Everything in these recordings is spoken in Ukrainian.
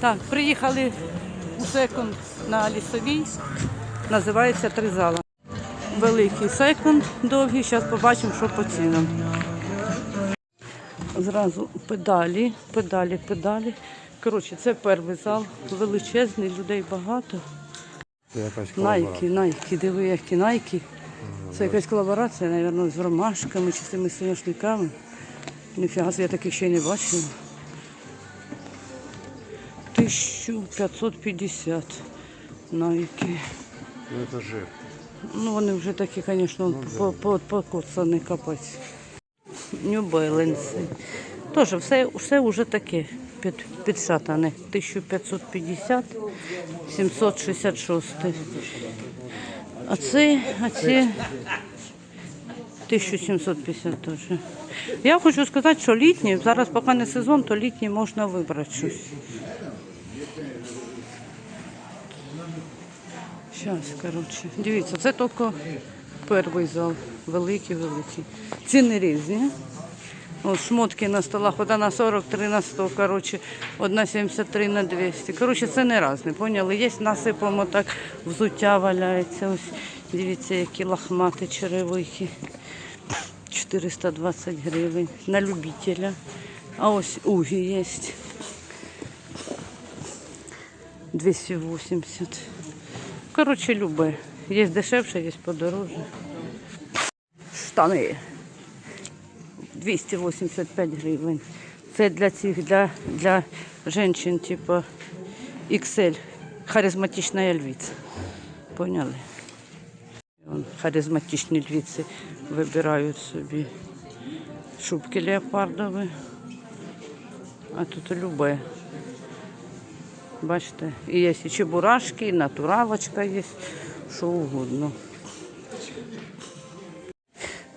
Так, приїхали у секонд на лісовій. Називається Три зала. Великий секонд довгий. Зараз побачимо, що по цінам. Зразу педалі, педалі, педалі. Коротше, це перший зал, величезний, людей багато. Це якась Найки, найки, диви, які найки. Це якась колаборація, мабуть, з ромашками чи з цими соняшниками. Ніфіга, я таких ще й не бачила. 1550 найки. Ну це жир. Ну, вони вже такі, звісно, по- по- покоцані капець. New Balance. Теж все, все вже таке під, підшатане. 1550, 766. А це, а це 1750 теж. Я хочу сказати, що літній, зараз поки не сезон, то літній можна вибрати щось. Зараз, коротше. Дивіться, це тільки перший зал. Великий, великий. Ціни різні. От шмотки на столах, одна на 40, три на 100, коротше, одна 73 на 200. Коротше, це не різне, поняли? Є насипом так, взуття валяється. Ось дивіться, які лахмати черевики. 420 гривень на любителя. А ось угі є. 280. Коротше, любе. Є дешевше, є подорожче. Штани. 285 гривень. Це для цих, для, для жінчин, типу XL. Харизматична львиця. Поняли? Харизматичні львиці вибирають собі шубки леопардові. А тут любе. Бачите, і є і чебурашки, і натуравочка є, що угодно.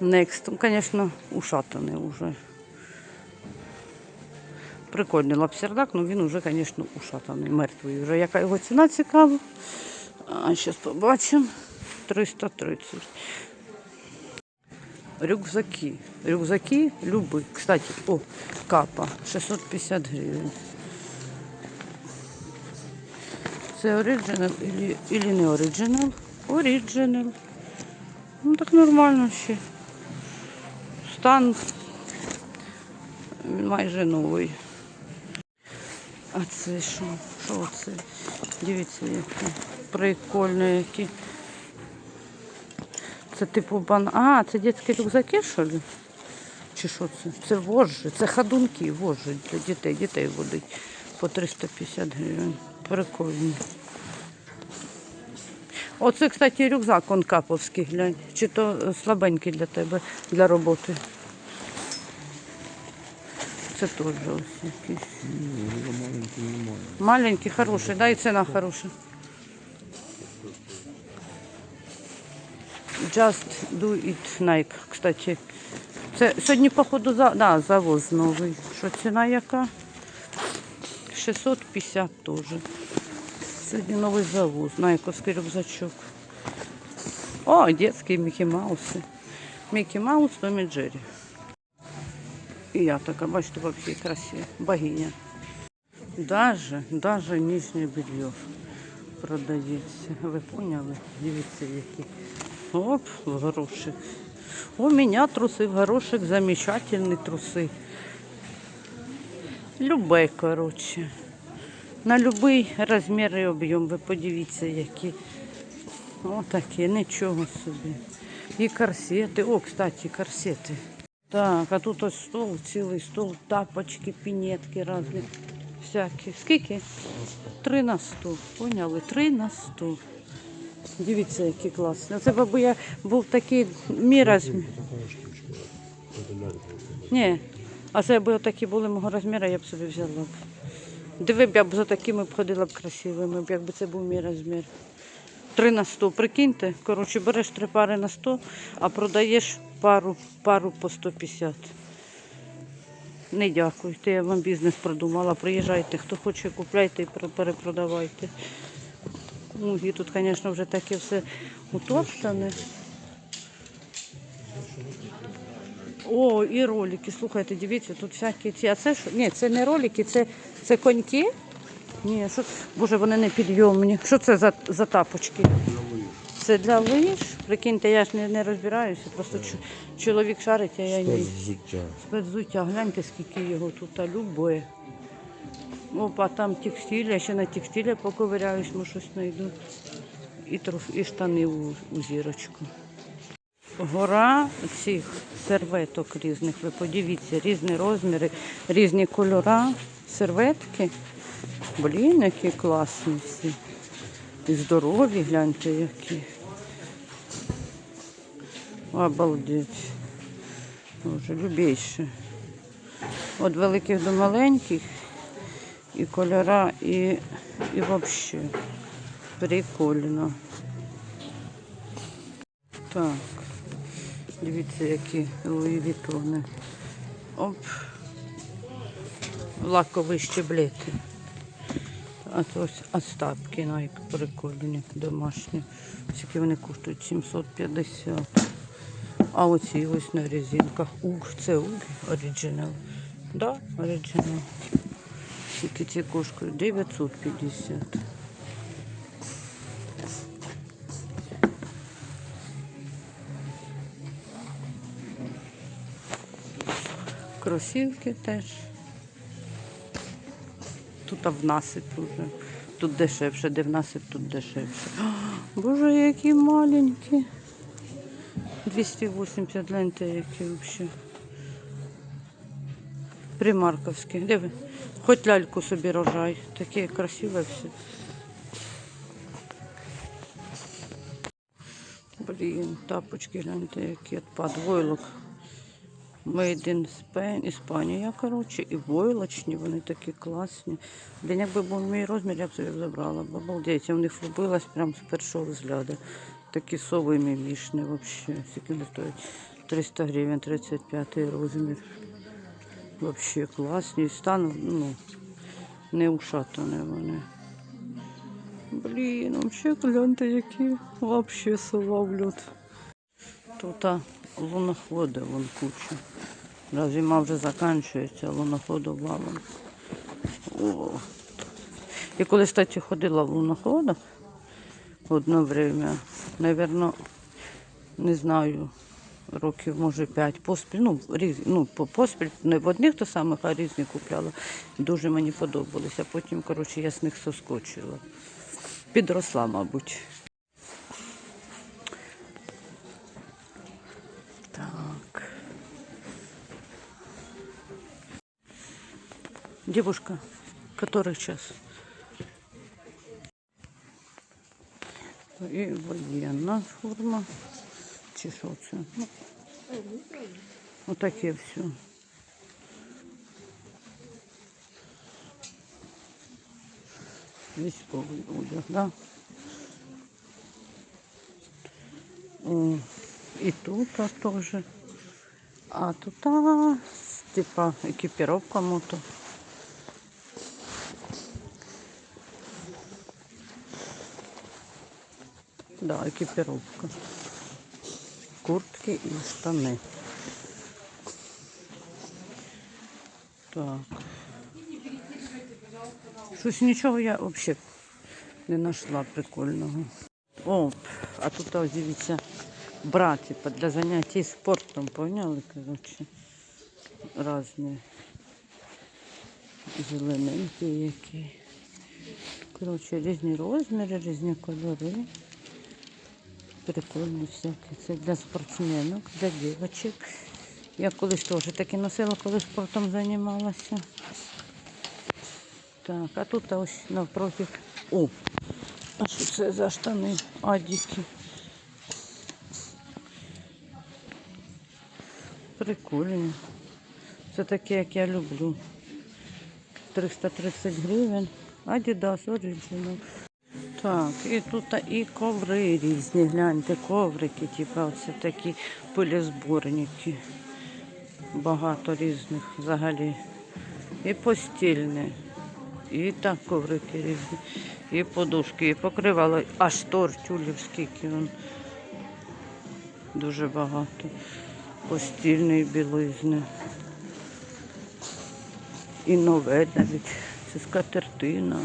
Next, ну, звісно, ушатаний вже. Прикольний лапсердак, але він вже, звісно, ушатаний, мертвий. Вже яка його ціна цікава. А зараз побачимо. 330. Рюкзаки. Рюкзаки любі. Кстати, о, капа. 650 гривень. Це оригінал или, не оригінал? Оригінал. Ну так нормально ще. Стан майже новий. А це що? Що це? Дивіться, які прикольні які. Це типу бан. А, це дитячі рюкзаки, що ли? Чи що це? Це вожжі, це ходунки, вожжі для дітей. Дітей водить по 350 гривень. Прикольно. Оце, кстати, рюкзак он каповський, глянь. Чи то е, слабенький для тебе, для роботи. Це теж ось якийсь. Маленький. Маленький, хороший, да, і ціна хороша. Just do it Nike, кстати. Це сьогодні, походу, за, да, завоз новий. Що ціна яка? 650 теж. Сьогодні новий завоз, найковський рюкзачок. О, детські Мікі Мауси. Мікі Маус, Том і Джері. І я така, бачите, взагалі красива. Богиня. Даже, даже нижнє белье продається. Ви поняли? Дивіться, які. Оп, в горошек. У мене труси в горошек, замечательні труси. Любе, коротше. На будь-який розмір і об'єм. Ви подивіться, які. Отакі, нічого собі. І корсети. О, кстати, корсети. Так, а тут ось стол, цілий стол, тапочки, пінетки різні. Всякі. Скільки? Три на сто. Поняли? Три на сто. Дивіться, які класні. Це бабу я був такий мій розмір. Ні. А це якби такі були мого розміру, я б собі взяла б. Диви б я б за такими б ходила б красивими, якби це був мій розмір. Три на сто, прикиньте. Коротше, береш три пари на 100, а продаєш пару, пару по 150. Не дякуйте, я вам бізнес продумала. Приїжджайте, хто хоче, купляйте і перепродавайте. Ну, і тут, звісно, вже таке все утоптане. О, і ролики. Слухайте, дивіться, тут всякі ці. А це що? Ні, це не ролики, це, це коньки. Ні, що... Боже, вони не підйомні. Що це за, за тапочки? Це для лиш? Прикиньте, я ж не, не розбираюся. Просто чу- чоловік шарить, а я не. Взуття. Спецзуття, гляньте, скільки його тут, а любе. Опа, там текстиль, я ще на текстилі поковиряюсь, може щось знайду. І, і штани у, у зірочку. Гора цих серветок різних, ви подивіться, різні розміри, різні кольори, серветки. Блін, які класні всі. І здорові, гляньте, які. Обалдеть. Боже, любейше. Від великих до маленьких. І кольора, і, і взагалі. Прикольно. Так. Дивіться, які Луї Вітони. Оп. Лакові щеблети. А то ось остапки Nike прикольні, домашні. Скільки вони коштують? 750. А оці ось на резинках. Уг, це уг оригінал. Да, оригінал. Скільки ці коштують? 950. Кросівки теж. Тут а в уже. Тут дешевше, де в насип, тут дешевше. О, Боже, які маленькі. 280 гляньте, які взагалі. Примарковські. Диви. Хоч ляльку собі рожай. Таке красиве все. Блін, тапочки гляньте, які відпад. Войлок. Made in Spain, Іспанія, коротше, і войлочні, вони такі класні. Блін, якби був мій розмір, я б собі забрала. Бо обалдеть, я в них влюбилась прямо з першого взгляду. Такі сови мімішні взагалі. Скільки вони стоять? 300 гривень, 35 розмір. Взагалі класні. І стан, ну, не ушатані вони. Блін, взагалі гляньте, які взагалі сова в льот. Тут а, луноходи вон куча. Да, зима вже закінчується, луноходу валом. Я колись, кстати, ходила в луноходах одне время. Наверно, не знаю, років, може, п'ять поспіль. Ну, різ, ну, поспіль, не в одних то самих, а різні купляла. Дуже мені подобалися. Потім, коротше, я з них соскочила. Підросла, мабуть. Девушка, который час? І воєнна форма. Чи що це? Ну, отаке все. Військовий одяг, да? О, і тут а, теж. А тут а, типа екіпіровка мото. Да, екіпіровка. Куртки і штани. Так. Щось нічого я взагалі не знайшла прикольного. О, а тут ось дивіться, бра, для заняття спортом, поняли, коротше, різні зелененькі які. Коротше, різні розміри, різні кольори. Прикольні всякі. Це для спортсменок, для дівчаток. Я колись теж таки носила, коли спортом займалася. Так, а тут ось навпроти. О, а що це за штани? Адіки. Прикольні. Це таке, як я люблю. 330 гривень. Adidas Original. Так, і тут і коври різні, гляньте, коврики, типу, оце такі пилезборники. Багато різних взагалі. І постільне, і так коврики різні, і подушки, і покривало, а штор тюлів скільки он. Дуже багато. Постільної білизни. І нове навіть. Це скатертина.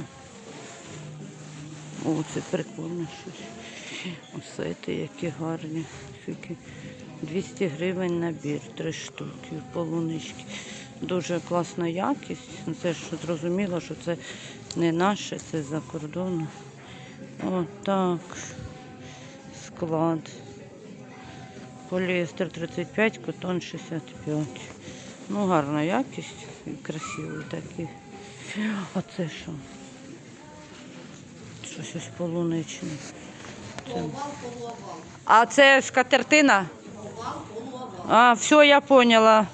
О, це прикольно щось. Осети які гарні. Скільки? 200 гривень набір, три штуки, полунички. Дуже класна якість. Ну, Це ж зрозуміло, що це не наше, це за кордоном. О, так. Склад. Поліестер 35, котон 65. Ну, гарна якість красивий такий. А це що? Щось ось полуничне. Це... А це скатертина? А, все, я поняла.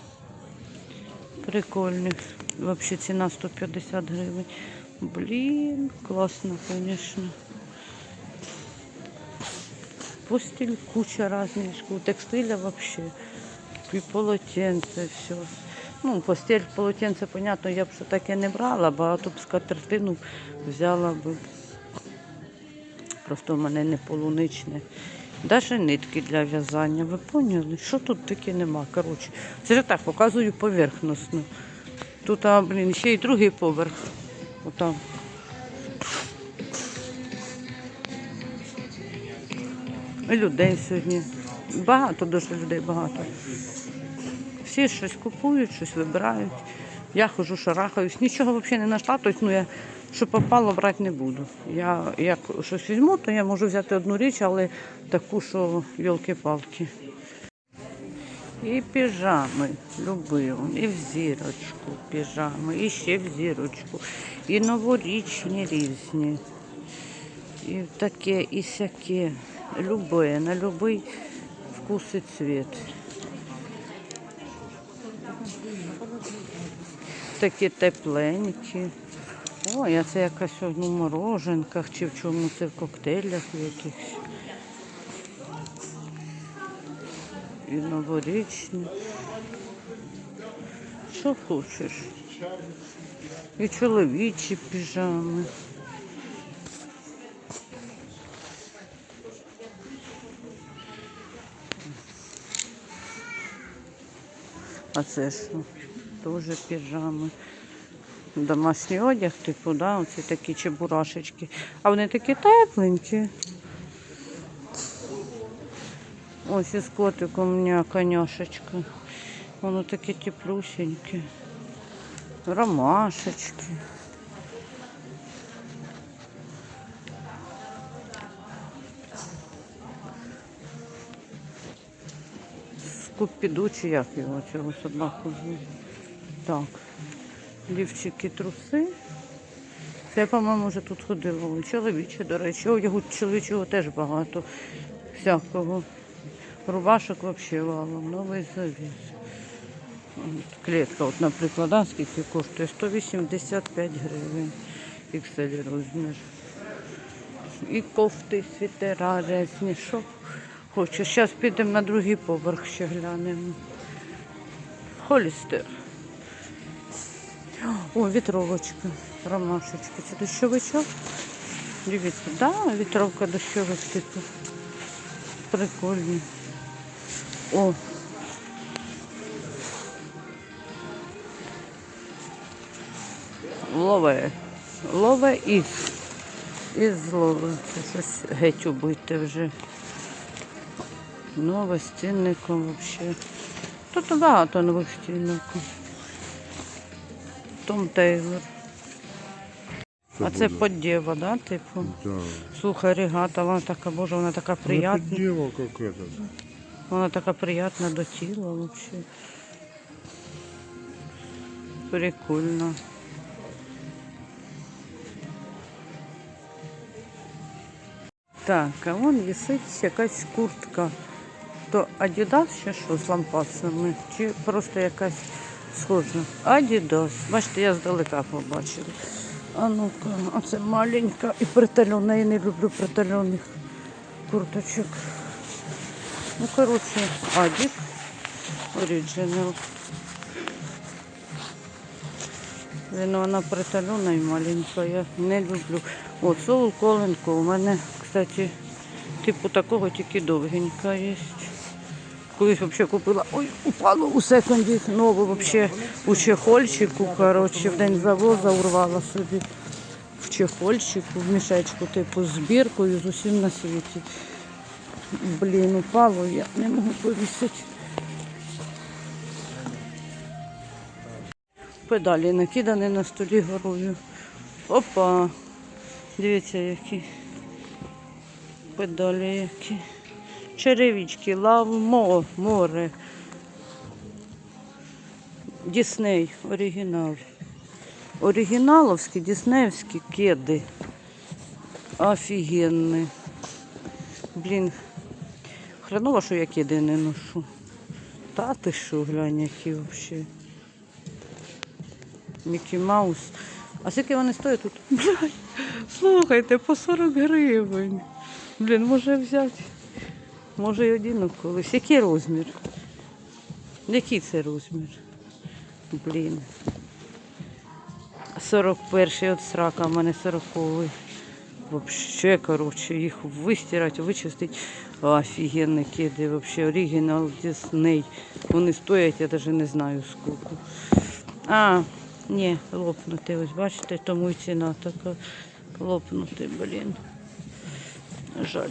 Прикольний. Вообще ціна 150 гривень. Блін, класно, звісно. Постіль куча різних школ. Текстиля вообще. І полотенце, все. Ну, постіль, полотенце, понятно, я б що таке не брала, багато б скатертину взяла б. Просто в мене не полуничне. Даже нитки для в'язання. Ви поняли? Що тут таке нема? Коротше, це ж так показую поверхносно. Тут, а, блін, ще й другий поверх. Отам. І людей сьогодні. Багато дуже людей багато. Всі щось купують, щось вибирають. Я хожу, шарахаюсь, нічого взагалі не знайшла. Тобто, ну, я, що попало, брати не буду. Я як щось візьму, то я можу взяти одну річ, але таку, що йолки-палки. І піжами любив, і в зірочку піжами, і ще в зірочку, і новорічні різні. І таке, і сяке. Любе, на будь-який вкус і цвіт. Такі тепленькі. Ой, а це якась ну, в мороженках чи в чому це в коктейлях якихось. І новорічні. Що хочеш? І чоловічі піжами. А це що? Теж піжами. Домашній одяг, типу, да, оці такі чебурашечки. А вони такі тепленькі. Ось із котиком у мене коняшечка. Воно таке теплюсеньке. Ромашечки. Скупіду чи як його цього собаку. Так. Лівчики труси. Це я, по-моєму, вже тут ходила. Чоловіче, до речі, одягу чоловічого теж багато всякого. Рубашок взагалі валом, новий завіс. Клітка, от, наприклад, да, скільки коштує? 185 гривень. XL розмір. І кофти, світера різні. Що хочеш. Зараз підемо на другий поверх ще глянемо. Холістер. О, вітровочка, ромашечки. Це дощовичок? Дивіться, да, вітровка дощових типу. Прикольні. О. Лове. Лове із. Із лове. Це щось геть убити вже. Нове з взагалі. Тут багато нових цінників. Том Тейлор. А це подєва, да, типу? Да. Слухай, регата, вона така, боже, вона така приятна. дело как этот. Вона така приятна до тіла вообще. Прикольно. Так, а вон висить якась куртка. То Adidas чи що з лампасами? Чи просто якась схожа? Adidas. Бачите, я здалека побачила. А ну-ка, оце маленька і притальона. Я не люблю притальоних курточок. Ну, короче, Адик Original. Він вона притальона і маленька, я не люблю. О, Soul Коленко у мене, кстати, типу такого тільки довгенька є. Колись взагалі купила, ой, упало у секунді нову взагалі у чехольчику, коротше, в день завоза урвала собі. В чехольчику, в мішечку, типу, з збіркою, з усім на світі. Блін, упало, я не можу повісити. Педалі накидані на столі горою. Опа! Дивіться, які педалі які. Черевички, лав, море. Дісней, оригінал. Оригіналовські, діснеївські кеди. Офігенні. Блін, хреново, що я кеди не ношу. Та ти що, глянь, які взагалі. Мікі Маус. А скільки вони стоять тут? Блядь, слухайте, по 40 гривень. Блін, може взяти. Може й одіну колись. Який розмір? Який це розмір? Блін. 41-й от срака, в мене 40-й. Вообще, короче, їх вистирати, вичистити. Офігенні кеди, вообще, оригінал Disney. Вони стоять, я навіть не знаю скільки. А, ні, лопнути, ось бачите, тому і ціна така. Лопнути, блін. Жаль.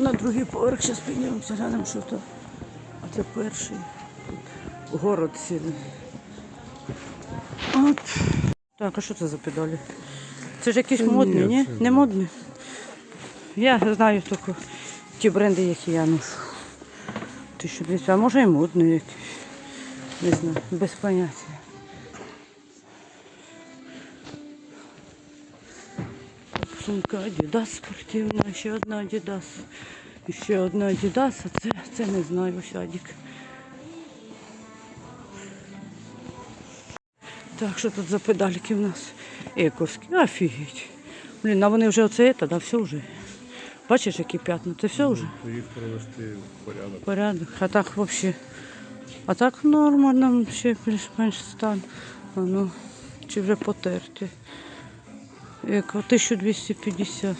На другий поверх зараз піднімемося, глянемо, що то. А це перший. Тут город цілий. От. Так, а що це за педалі? Це ж якісь модні, ні, не. модні? Я знаю тільки ті бренди, які я ношу. 1200, а може і модні якісь. Не знаю, без поняття. Сумка Adidas спортивна, ще одна Adidas. І ще одна Adidas, а це, це не знаю, садик. Так, що тут за педальки в нас? Ековські. Офігеть. Блін, а вони вже оце, це, да, все вже. Бачиш, які п'ятна, це все вже. Їх привести в порядок. Порядок. А так взагалі. А так нормально, ще більш-менш стан. А ну, чи вже потерті. Еко 1250.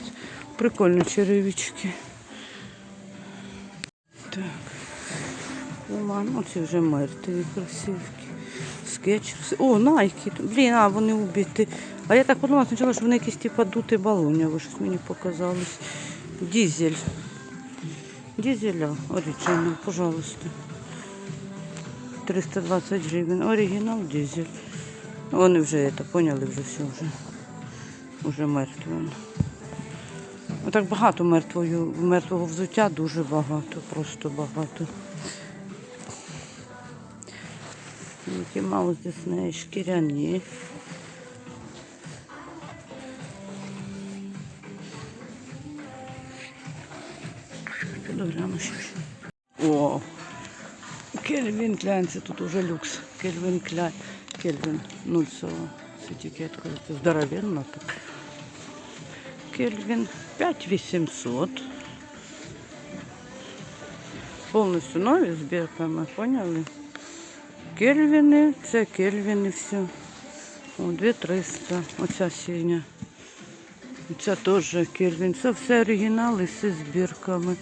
Прикольні черевички. Так. Ну вже мертві красивки. Скетчерси. О, найки. Блін, а вони убиті. А я так подумала спочатку, що вони якісь типу дути балоні, щось мені показалось. Дізель. Дизеля оригинал, пожалуйста. 320 гривень. Оригінал дизель. Вони вже это, поняли, вже все вже. Уже мертві. воно. Отак багато мертвою, мертвого взуття, дуже багато, просто багато. Мікі Маус Дисней, шкіряні. Подивляємо ще. О, Кельвін Кляйн, це тут уже люкс. Кельвін Кляйн. Кельвін 0 з етикеткою. Здоровенно так. Кельвін 5800. Повністю нові з бірками, поняли? Кельвіни, це кельвіни все. О, 2300. Оця синя. Це теж кельвін. Це все оригінали, все з бірками.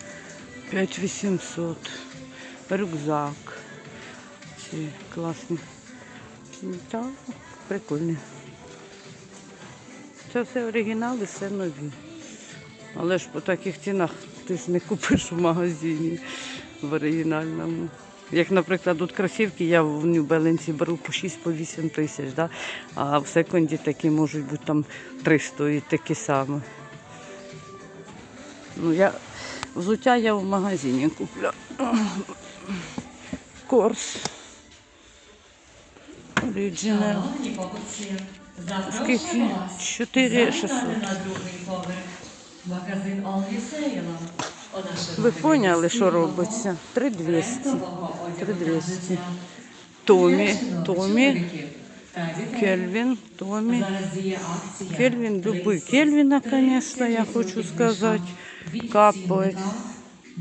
5800. Рюкзак. Ці класні. Так, прикольні. Це все оригінали, все нові. Але ж по таких цінах ти ж не купиш в магазині в оригінальному. Як, наприклад, тут кросівки, я в Balance беру по 6-8 тисяч, да? а в секонді такі можуть бути там 300 і такі самі. Ну, я, взуття я в магазині куплю. Корс. Оригінал. Скільки? запрошуємо вас 4600. завітати на другий поверх. Магазин Олгі Сейла. У нашому Ви поняли, що робиться? 3200. брендового одягу 3200. Томі. Томі. Кельвін, Томі. Кельвін, любий 30 Кельвіна, конечно, я хочу сказати. Капець.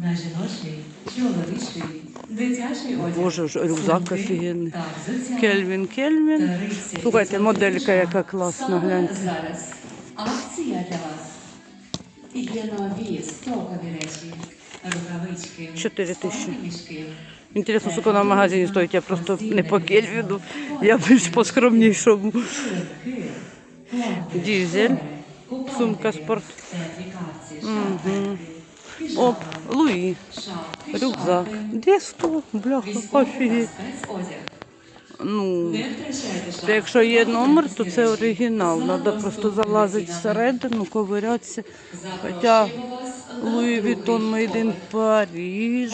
На жіночий, чоловічий, дитячий одяг. Боже, ж, рюкзак офігенний. та взуття. Кельвін, Кельвін. 30% Слухайте, моделька яка класна, Саме гляньте. Зараз акція для вас. Є нові стокові речі, рукавички, Чотири тисячі. Інтересно, скільки вона в магазині стоїть, я просто не по Кельвіну, я більш по скромнішому. Шибки, Дізель. Сумка спорт. Угу. Оп, Луї. Рюкзак. Де 100? Бляха, офігеть. Ну, то якщо є номер, то це оригінал. Треба просто залазити всередину, ковирятися. Хоча Луї Вітон in Париж.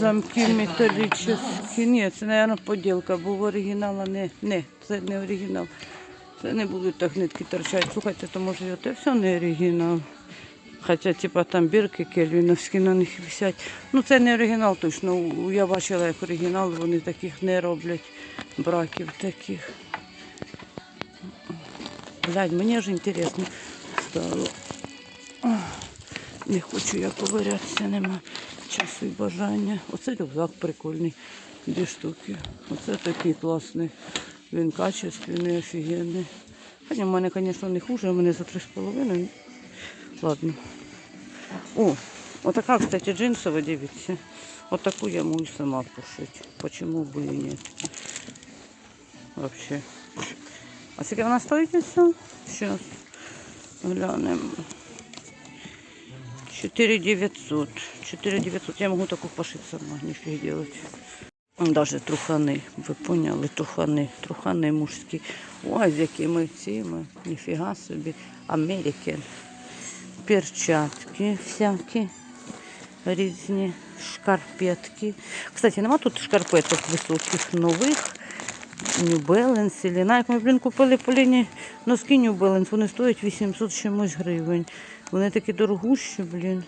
Замки металічні. Ні, це, мабуть, поділка, бо оригінала не, не, це не оригінал. Це не будуть так нитки торчати. Слухайте, то може оте все не оригінал. Хоча, типа, там бірки кельвіновські на них висять. Ну, це не оригінал точно. Я бачила, як оригінал, вони таких не роблять. Браків таких. Глянь, мені ж інтересно стало. Не хочу я ковирятися, нема часу і бажання. Оце рюкзак прикольний. Дві штуки. Оце такий класний. Він качественний, офігенний. Хоча в мене, звісно, не хуже, у мене за три з половиною. Ладно. О, отака, кстати, джинсова, дивіться. Отаку я можу сама пошити. Почему бы и нет? Вообще. А скільки вона стоїть на все? Сейчас глянемо. 4900. 4900. Я можу таку пошити сама, нифиг делать. Даже трухани, ви поняли, трухани, трухани мужські. Ой, з якими цими, ніфіга собі. Америкен. Перчатки всякі різні, шкарпетки. Кстати, нема тут шкарпеток високих нових. New Balance, или Nike. Ми, блін, купили по лінії носки New Balance. Вони стоять 800 чимось гривень. Вони такі дорогущі, блін.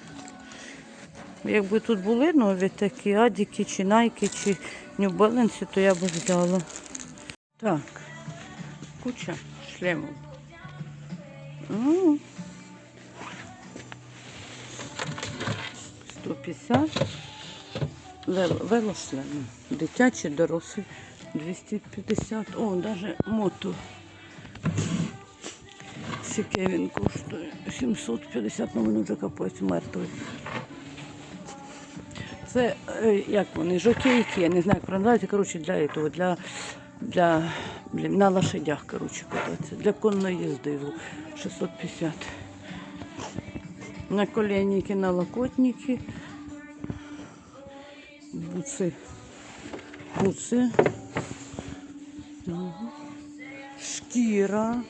Якби тут були нові такі адіки, чи найки, чи New Balance, то я б взяла. Так, куча шлемів. 150. Вел- Велошлеми. Дитячі, дорослі. 250. О, навіть мото. Скільки він коштує? 750, ну він вже капець мертвий. Це е, як вони, жокейки, я не знаю, як продавати, коротше, для того, для, для, для на лошадях, коротше, кататися. Для конної їзди 650. На коленники, на локотники. Буци. Буци. Шкіра.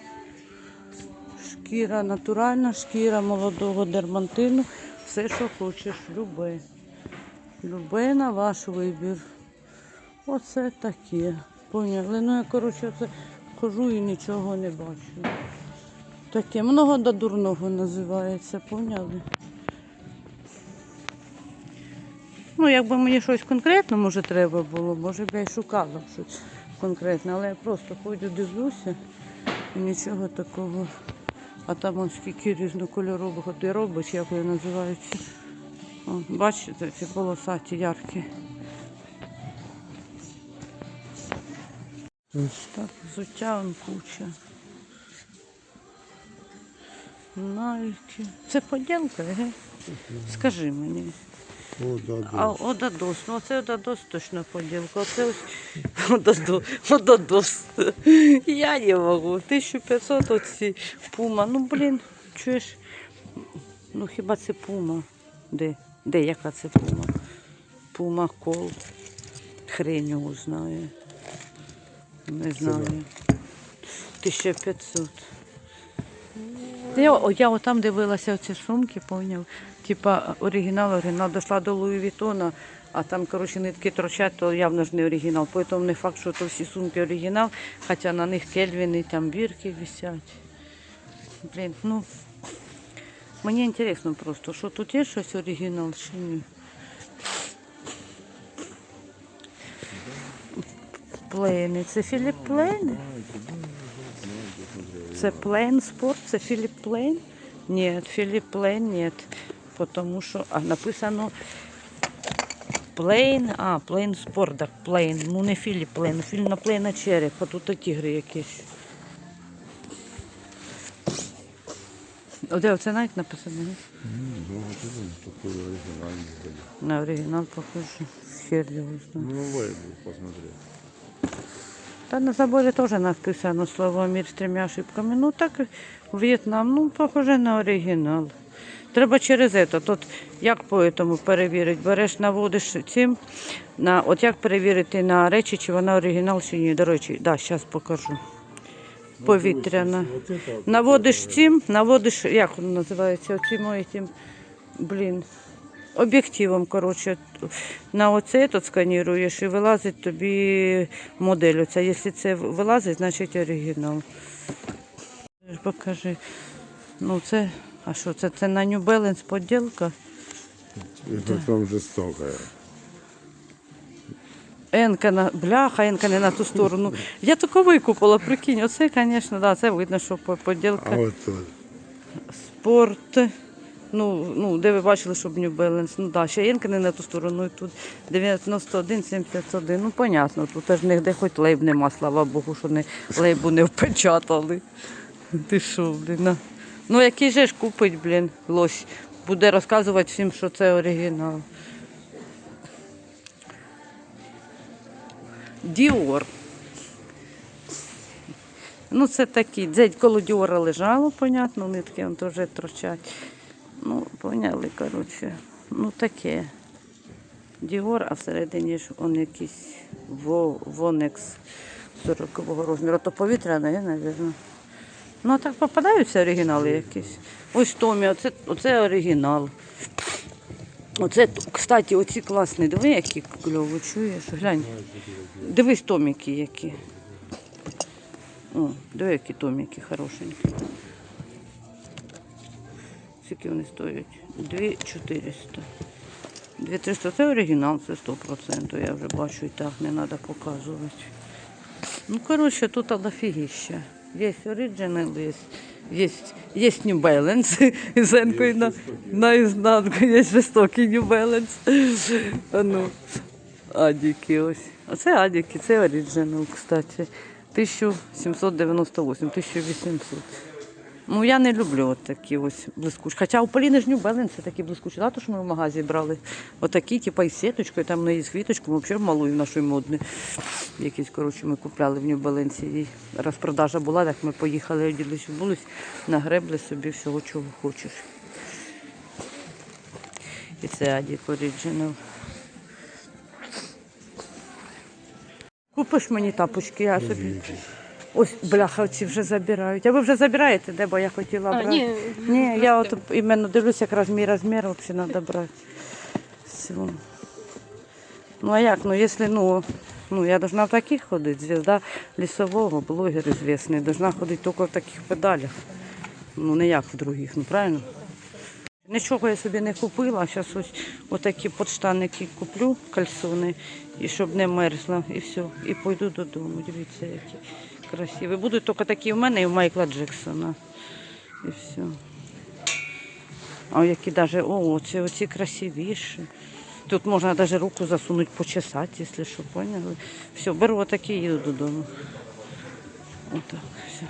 Шкіра натуральна, шкіра молодого дермантину. Все, що хочеш, любе. Любе на ваш вибір. Оце таке. Поняли? Ну я коротше це хожу і нічого не бачу. Таке много до дурного називається, поняли? Ну, якби мені щось конкретно, може, треба було, може б я й шукала щось конкретне, але я просто ходжу, дивлюся і нічого такого. А там он скільки різнокольорових робить, як вони називаються. О, бачите, ці полосаті яркі. Так, взуття он куча. Найки. Це поділка, ге? Скажи мені. А. Одадос, ну це Одадос точно поділка. Оце ось Одадос. Одадос. Я не можу. 1500 оці пума. Ну блін, чуєш? Ну хіба це пума? Де? Де яка це пума? Пума кол. Хрень його знає. Не знаю. 1500. Я, я отам дивилася оці сумки, поняв. Типа оригінал, оригінал дійшла до Луї Вітона, а там, коротше, нитки торчать, то явно ж не оригінал. Потім не факт, що то всі сумки оригінал, хоча на них кельвіни, там бірки висять. Блін, ну мені інтересно просто, що тут є щось оригінал чи ні. Плейни. Це Філіп Плейни? Це Плейн спорт? Це Філіп Плейн? Ні, Філіп Плейн ні. Потому що, а написано Плейн, а, Плейн спорт, так, Плейн. Ну не Філіп Плейн, Філіп на Плейна череп, а тут тігри якісь. О, де оце навіть написано? ні? Ну, вот это такой оригинальный. вроде. На оригінал похоже. Хер його знає. Ну, новое был посмотреть. Та на заборі теж написано слово мір з трьома ошибками. Ну так В'єтнам, ну, похоже на оригінал. Треба через це. Тут як по этому перевірити? Береш, наводиш цим, на, от як перевірити на речі, чи вона оригінал, чи ні. До речі, да, зараз покажу. Повітряна. Вот это вот Наводиш цим, наводиш, як воно називається, оцим этим, блін, об'єктивом, коротше, на оце тут сканіруєш і вилазить тобі модель. Оця. Якщо це вилазить, значить оригінал. Покажи. Ну це, а що це? Це на New Balance поділка. И потом жестокая. Енка на бляха, енка не на ту сторону. Я таку викупила, прикинь, оце, звісно, да, це видно, що поділка. А тут. спорт. Ну, ну, де ви бачили, щоб New Balance. Ну да, ще Єнка не на ту сторону, і тут 91, 71. Ну, понятно, тут аж нігде хоч лейб нема, слава Богу, що не, лейбу не впечатали. Ти що, блін? Ну, який же ж купить, блін, лось. Буде розказувати всім, що це оригінал. Діор. Ну, це такі. Дзедь коло Діора лежало, понятно, нитки он теж торчать. Ну, поняли, коротше. Ну таке. Діор, а всередині ж он якийсь Вонекс 40-го розміру. То повітряне, мабуть. Ну, а так попадаються оригінали якісь. Ось Томі, оце, оце оригінал. Оце, кстати, оці класні. Диви, які кльово, чуєш? Глянь. Дивись, томіки які. О, диви, які томіки хорошенькі. Скільки вони стоять? 2400. 2300 це оригінал, це 100%. Я вже бачу і так, не треба показувати. Ну, коротше, тут дофігіща. Є оригінал, є, є, є New Balance з енкою на, на ізнанку, є жорстокий New Balance. А ну, адіки ось. Оце адіки, це оригінал, кстати. 1798, 1800. Ну, я не люблю от такі ось блискучі. Хоча у Поліни ж Balance це такі блискучі. Да, то, що ми в магазі брали. Отакі, типу, із сіточкою, там не із квіточкою, взагалі малою нашої модної. Якісь, коротше, ми купляли в Balance. І розпродажа була, так ми поїхали, оділись в вулиць, нагребли собі всього, чого хочеш. І це Адік Original. Купиш мені тапочки, я собі. Ось, бляха, ці вже забирають. А ви вже забираєте, де, бо я хотіла А, брати. ні, ні, я от іменно дивлюся, якраз мій розмір взагалі треба брати. Все. Ну а як? Ну якщо ну, ну я должна в таких ходити, звізда лісового, блогер известний, должна ходити тільки в таких педалях. Ну не як в других, ну правильно? Нічого я собі не купила, а зараз ось отакі подштанники куплю, кальсони, і щоб не мерзла, і все. І пойду додому. Дивіться, які красиві. Будуть тільки такі в мене і в Майкла Джексона. І все. А які даже, о, оці, оці красивіші. Тут можна навіть руку засунути, почесати, якщо що, поняли. Все, беру отакі і їду додому. Отак, все.